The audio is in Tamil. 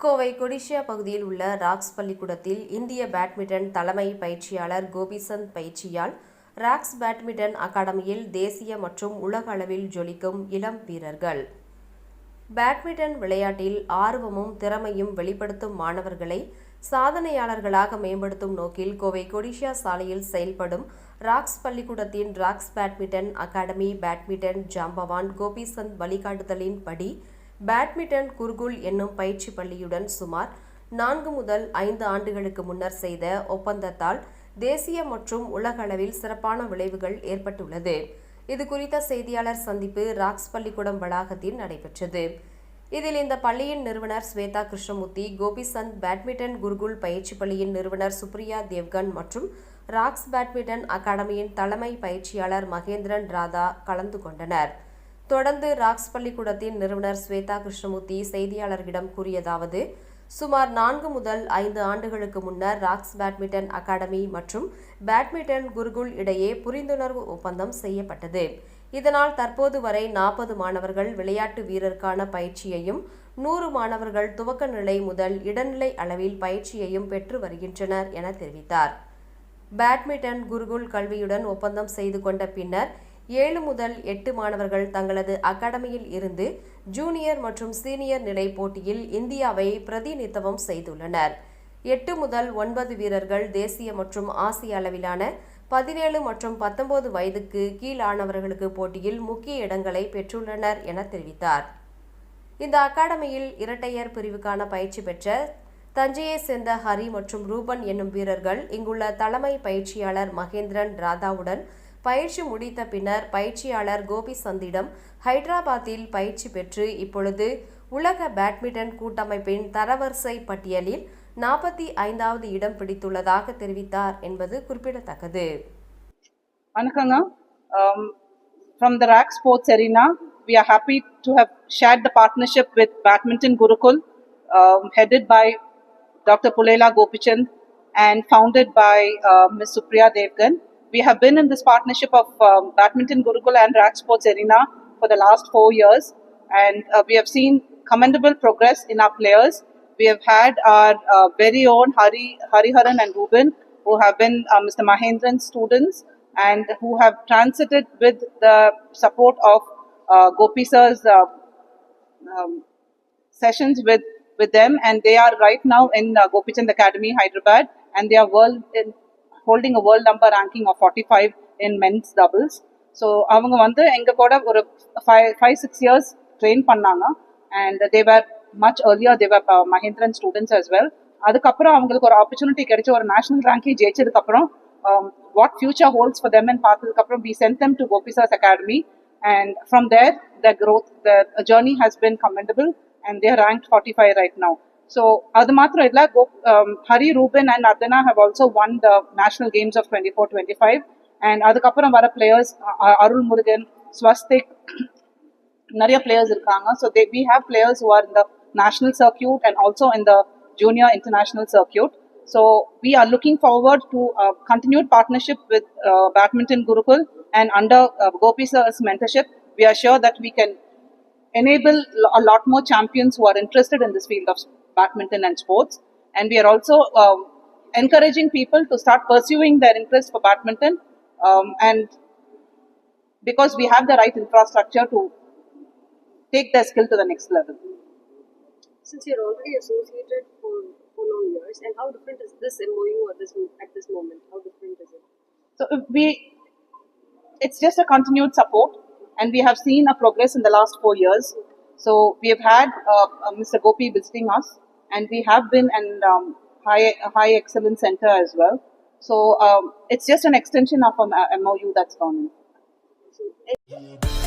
கோவை கொடிஷியா பகுதியில் உள்ள ராக்ஸ் பள்ளிக்கூடத்தில் இந்திய பேட்மிண்டன் தலைமை பயிற்சியாளர் கோபிசந்த் பயிற்சியால் ராக்ஸ் பேட்மிண்டன் அகாடமியில் தேசிய மற்றும் உலக அளவில் ஜொலிக்கும் இளம் வீரர்கள். பேட்மிண்டன் விளையாட்டில் ஆர்வமும் திறமையும் வெளிப்படுத்தும் மாணவர்களை சாதனையாளர்களாக மேம்படுத்தும் நோக்கில் கோவை கொடிஷியா சாலையில் செயல்படும் ராக்ஸ் பள்ளிக்கூடத்தின் ராக்ஸ் பேட்மிண்டன் அகாடமி பேட்மிண்டன் ஜாம்பவான் கோபிசந்த் வழிகாட்டுதலின்படி பேட்மிண்டன் குர்குல் என்னும் பயிற்சி பள்ளியுடன் சுமார் நான்கு முதல் ஐந்து ஆண்டுகளுக்கு முன்னர் செய்த ஒப்பந்தத்தால் தேசிய மற்றும் உலகளவில் சிறப்பான விளைவுகள் ஏற்பட்டுள்ளது. இது குறித்த செய்தியாளர் சந்திப்பு ராக்ஸ் பள்ளிக்கூடம் வளாகத்தில் நடைபெற்றது. இதில் இந்த பள்ளியின் நிறுவனர் ஸ்வேதா கிருஷ்ணமூர்த்தி கோபிசந்த் பேட்மிண்டன் குருகுல் பயிற்சி பள்ளியின் நிறுவனர் சுப்ரியா தேவ்கன் மற்றும் ராக்ஸ் பேட்மிண்டன் அகாடமியின் தலைமை பயிற்சியாளர் மகேந்திரன் ராதா கலந்து கொண்டனர். தொடர்ந்து ராக்ஸ் பள்ளிக்கூடத்தின் நிறுவனர் ஸ்வேதா கிருஷ்ணமூர்த்தி செய்தியாளர்களிடம் கூறியதாவது சுமார் நான்கு முதல் ஐந்து ஆண்டுகளுக்கு முன்னர் ராக்ஸ் பேட்மிண்டன் அகாடமி மற்றும் பேட்மிண்டன் குருகுல் இடையே புரிந்துணர்வு ஒப்பந்தம் செய்யப்பட்டது. இதனால் தற்போது வரை நாற்பது மாணவர்கள் விளையாட்டு வீரருக்கான பயிற்சியையும் நூறு மாணவர்கள் துவக்க நிலை முதல் இடைநிலை அளவில் பயிற்சியையும் பெற்று வருகின்றனர் என தெரிவித்தார். பேட்மிண்டன் குருகுல் கல்வியுடன் ஒப்பந்தம் செய்து கொண்ட பின்னர் ஏழு முதல் எட்டு மாணவர்கள் தங்களது அகாடமியில் இருந்து ஜூனியர் மற்றும் சீனியர் நிலை போட்டியில் இந்தியாவை பிரதிநிதித்துவம் செய்துள்ளனர். எட்டு முதல் ஒன்பது வீரர்கள் தேசிய மற்றும் ஆசிய அளவிலான பதினேழு மற்றும் பத்தொன்பது வயதுக்கு கீழானவர்களுக்கு போட்டியில் முக்கிய இடங்களை பெற்றுள்ளனர் என தெரிவித்தார். இந்த அகாடமியில் இரட்டையர் பிரிவுக்கான பயிற்சி பெற்ற தஞ்சையை சேர்ந்த ஹரி மற்றும் ரூபன் என்னும் வீரர்கள் இங்குள்ள தலைமை பயிற்சியாளர் மகேந்திரன் ராதாவுடன் பயிற்சி முடித்த பின்னர் பயிற்சியாளர் கோபி சந்திடம் ஹைதராபாத்தில் பயிற்சி பெற்று இப்பொழுது உலக பேட்மிண்டன் கூட்டமைப்பின் தரவரிசை பட்டியலில் நாற்பத்தி ஐந்தாவது இடம் பிடித்துள்ளதாக தெரிவித்தார் என்பது குறிப்பிடத்தக்கது வணக்கங்க from the Rock sports arena we are happy to have shared the partnership with badminton Gurukul um, by doctor Dr. Gopichand and founded by by uh, Ms. We have been in this partnership of um, Badminton Gurukul and RAC Sports Arena for the last four years, and uh, we have seen commendable progress in our players. We have had our uh, very own Hari Hariharan and Ruben, who have been uh, Mr. Mahendran's students and who have transited with the support of uh, Gopi sir's uh, um, sessions with with them, and they are right now in uh, Gopichand Academy, Hyderabad, and they are world in, holding a world number ranking of forty five in men's doubles so அவங்க வந்து எங்க கூட ஒரு five five six years train பண்ணாங்க. And they were much earlier they were Mahendran students as well அதுக்கப்புறம் அவங்களுக்கு ஒரு ஆப்பர்ச்சுனிட்டி கிடைச்சி ஒரு national ranking ஜெயிச்சதுக்கப்புறம் what future holds for them பார்த்ததுக்கப்புறம் we sent them to Gopi's academy and from there the growth the journey has been commendable. And they are ranked 45 right now. So அது மாத்திரம் இல்ல கோ Hari Ruban and Arthana have also won the national games of twenty four twenty five and அதுக்கப்புறம் வர பிளேயர்ஸ் அருள் முருகன் ஸ்வஸ்திக் நிறைய பிளேயர்ஸ் இருக்காங்க. So they we have players who are இந்த national circuit and also in the junior international circuit so we are looking forward to continued partnership with uh, Badminton Gurukul and under uh, Gopi sir's mentorship, we are sure that we can enable a lot more champions who are interested in this field of badminton and sports. And we are also um, encouraging people to start pursuing their interest for badminton. Um, and because we have the right infrastructure to take their skill to the next level. Since you're already associated for for long years, and how different is this MOU at this at this moment? How different is it? So if we, it's just a continued support, and we have seen a progress in the last four years. So we have had uh, uh, Mr. Gopi visiting us, and we have been in um, high high excellence center as well. So um, it's just an extension of a MOU that's gone in.